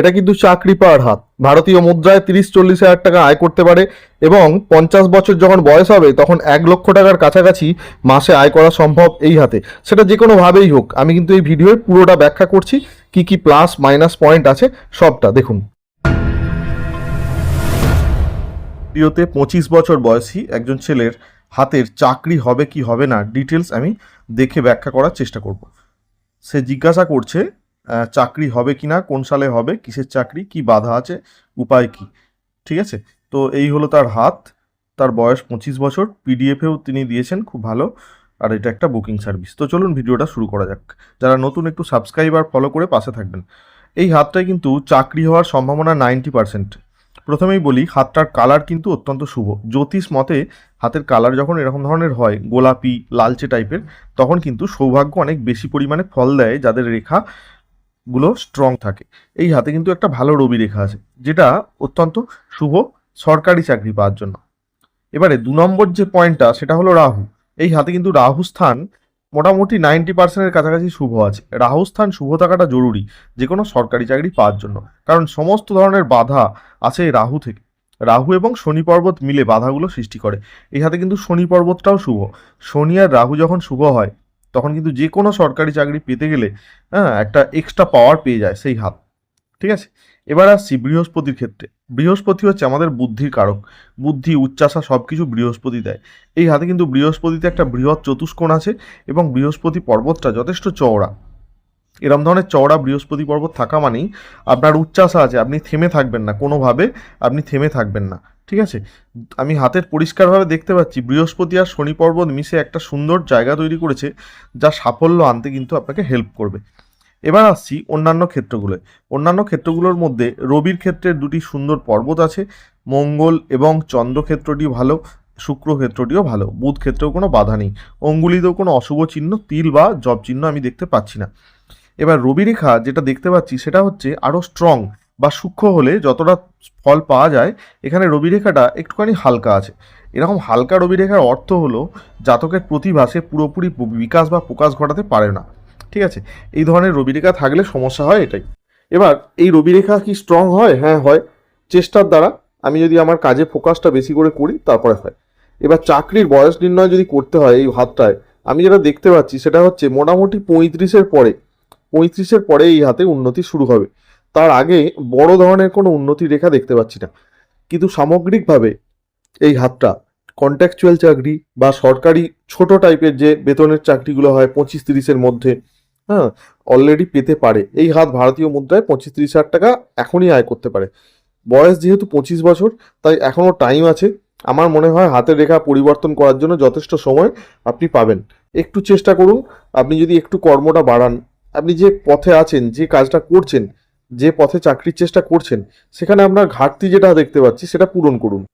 এটা কিন্তু চাকরি পাওয়ার হাত। ভারতীয় মুদ্রায় তিরিশ, চল্লিশ হাজার টাকা আয় করতে পারে এবং পঞ্চাশ বছর যখন বয়স হবে, তখন এক লক্ষ টাকার কাছাকাছি মাসে আয় করা সম্ভব এই হাতে। সেটা যে কোনোভাবেই হোক, আমি কিন্তু এই ভিডিওয় পুরোটা ব্যাখ্যা করছি, কি কি প্লাস মাইনাস পয়েন্ট আছে, সবটা দেখুন। ভিডিওতে পঁচিশ বছর বয়সী একজন ছেলের হাতের চাকরি হবে কি হবে না ডিটেলস আমি দেখে ব্যাখ্যা করার চেষ্টা করব। সে জিজ্ঞাসা করছে চাকরি হবে কি না, কোন সালে হবে, কিসের চাকরি, কি বাধা আছে, উপায় কি? ঠিক আছে? তো এই হলো তার হাত, তার বয়স পঁচিশ বছর পিডিএফেও তিনি দিয়েছেন, খুব ভালো। আর এটা একটা বুকিং সার্ভিস তো চলুন ভিডিওটা শুরু করা যাক। যারা নতুন একটু সাবস্ক্রাইব আর ফলো করে পাশে থাকবেন। এই হাতটায় কিন্তু চাকরি হওয়ার সম্ভাবনা নাইনটি পার্সেন্ট প্রথমেই বলি, হাতটার কালার কিন্তু অত্যন্ত শুভ। জ্যোতিষ মতে হাতের কালার যখন এরকম ধরনের হয়, গোলাপি, লালচে টাইপের তখন কিন্তু সৌভাগ্য অনেক বেশি পরিমাণে ফল দেয় যাদের রেখা গুলো স্ট্রং থাকে। এই হাতে কিন্তু একটা ভালো রবি রেখা আছে, যেটা অত্যন্ত শুভ সরকারি চাকরি পাওয়ার জন্য। এবারে দু নম্বর যে পয়েন্টটা সেটা হলো রাহু। এই হাতে কিন্তু রাহু স্থান মোটামুটি নাইনটি পার্সেন্টের কাছাকাছি শুভ আছে। রাহু স্থান শুভ থাকাটা জরুরি যে কোনো সরকারি চাকরি পাওয়ার জন্য। কারণ সমস্ত ধরনের বাধা আছে রাহু থেকে। রাহু এবং শনি পর্বত মিলে বাধাগুলো সৃষ্টি করে। এই হাতে কিন্তু শনি পর্বতটাও শুভ। শনি আর রাহু যখন শুভ হয় তখন কিন্তু যে কোনো সরকারি চাকরি পেতে গেলে হ্যাঁ একটা এক্সট্রা পাওয়ার পেয়ে যায় সেই হাত। ঠিক আছে? এবার আসছি বৃহস্পতির ক্ষেত্রে। বৃহস্পতি হচ্ছে আমাদের বুদ্ধির কারক। বুদ্ধি উচ্চাসা সব কিছু বৃহস্পতি দেয়। এই হাতে কিন্তু বৃহস্পতিতে একটা বৃহৎ চতুষ্কোণ আছে এবং বৃহস্পতি পর্বতটা যথেষ্ট চওড়া। এরম ধরনের চওড়া বৃহস্পতি পর্বত থাকা মানেই আপনার উচ্চাসা আছে, আপনি থেমে থাকবেন না, কোনোভাবে আপনি থেমে থাকবেন না। ঠিক আছে? আমি হাতের পরিষ্কারভাবে দেখতে পাচ্ছি, বৃহস্পতি আর শনি পর্বত মিশে একটা সুন্দর জায়গা তৈরি করেছে, যা সাফল্য আনতে কিন্তু আপনাকে হেল্প করবে। এবার আসছি অন্যান্য ক্ষেত্রগুলোয়। অন্যান্য ক্ষেত্রগুলোর মধ্যে রবির ক্ষেত্রে দুটি সুন্দর পর্বত আছে, মঙ্গল এবং চন্দ্র ক্ষেত্রটি ভালো, শুক্র ক্ষেত্রটিও ভালো, বুধ ক্ষেত্রেও কোনো বাধা নেই। অঙ্গুলিতেও কোনো অশুভ চিহ্ন, তিল বা জব চিহ্ন আমি দেখতে পাচ্ছি না। এবার রবি রেখা যেটা দেখতে পাচ্ছি সেটা হচ্ছে আরও স্ট্রং বা সূক্ষ্ম হলে যতটা ফল পাওয়া যায়, এখানে রবিরেখাটা একটুখানি হালকা আছে। এরকম হালকা রবিরেখার অর্থ হলো, জাতকের প্রতিভা সে পুরোপুরি বিকাশ বা প্রকাশ ঘটাতে পারে না। ঠিক আছে? এই ধরনের রবিরেখা থাকলে সমস্যা হয় এটাই। এবার, এই রবিরেখা কি স্ট্রং হয়? হ্যাঁ হয়। চেষ্টার দ্বারা আমি যদি আমার কাজে ফোকাসটা বেশি করে করি, তারপরে হয়। এবার, চাকরির বয়স নির্ণয় যদি করতে হয় এই হাতটায়, আমি যেটা দেখতে পাচ্ছি সেটা হচ্ছে মোটামুটি পঁয়ত্রিশের পরে পঁয়ত্রিশের পরে এই হাতে উন্নতি শুরু হবে। তার আগে বড় ধরনের কোনো উন্নতি রেখা দেখতে পাচ্ছি না। কিন্তু সামগ্রিকভাবে এই হাতটা কন্ট্রাকচুয়াল চাকরি বা সরকারি ছোট টাইপের যে বেতনের চাকরিগুলো হয় পঁচিশ তিরিশের মধ্যে হ্যাঁ অলরেডি পেতে পারে। এই হাত ভারতীয় মুদ্রায় পঁচিশ তিরিশ হাজার টাকা এখনই আয় করতে পারে। বয়স যেহেতু পঁচিশ বছর, তাই এখনও টাইম আছে। আমার মনে হয় হাতের রেখা পরিবর্তন করার জন্য যথেষ্ট সময় আপনি পাবেন। একটু চেষ্টা করুন, আপনি যদি একটু কর্মটা বাড়ান, আপনি যে পথে আছেন, যে কাজটা করছেন যে পথে চাকরির চেষ্টা করছেন, সেখানে আপনার ঘাটতি যেটা দেখতে পাচ্ছি, সেটা পূরণ করুন।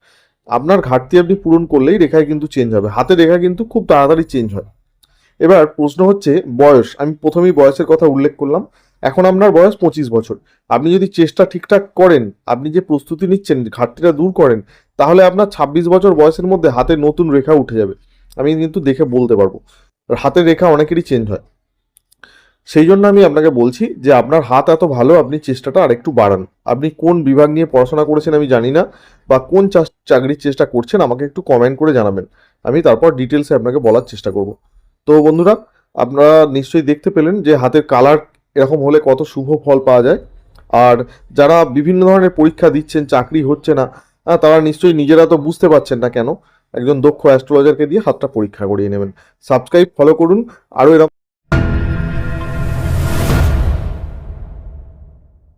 আপনার ঘাটতি আপনি পূরণ করলেই রেখায় কিন্তু চেঞ্জ হবে। হাতের রেখা কিন্তু খুব তাড়াতাড়ি চেঞ্জ হয়। এবার প্রশ্ন হচ্ছে, বয়স, আমি প্রথমেই বয়সের কথা উল্লেখ করলাম, এখন আপনার বয়স পঁচিশ বছর। আপনি যদি চেষ্টা ঠিকঠাক করেন, আপনি যে প্রস্তুতি নিচ্ছেন, ঘাটতিটা দূর করেন, তাহলে আপনার ছাব্বিশ বছর বয়সের মধ্যে হাতে নতুন রেখা উঠে যাবে। আমি কিন্তু দেখে বলতে পারব। হাতের রেখা অনেকেরই চেঞ্জ হয়। সেই জন্য আমি আপনাকে বলছি যে আপনার হাত এত ভালো, আপনি চেষ্টাটা আরেকটু বাড়ান। আপনি কোন বিভাগ নিয়ে পড়াশোনা করেছেন আমি জানি না, বা কোন চাকরির চেষ্টা করছেন আমাকে একটু কমেন্ট করে জানাবেন। আমি তারপর ডিটেলসে আপনাকে বলার চেষ্টা করব। তো বন্ধুরা, আপনারা নিশ্চয়ই দেখতে পেলেন যে হাতের কালার এরকম হলে কত শুভ ফল পাওয়া যায়। আর যারা বিভিন্ন ধরনের পরীক্ষা দিচ্ছেন, চাকরি হচ্ছে না তারা নিশ্চয়ই নিজেরা তো বুঝতে পারছেন না কেন। একজন দক্ষ অ্যাস্ট্রোলজারকে দিয়ে হাতটা পরীক্ষা করিয়ে নেবেন। সাবস্ক্রাইব ফলো করুন। আরও এরকম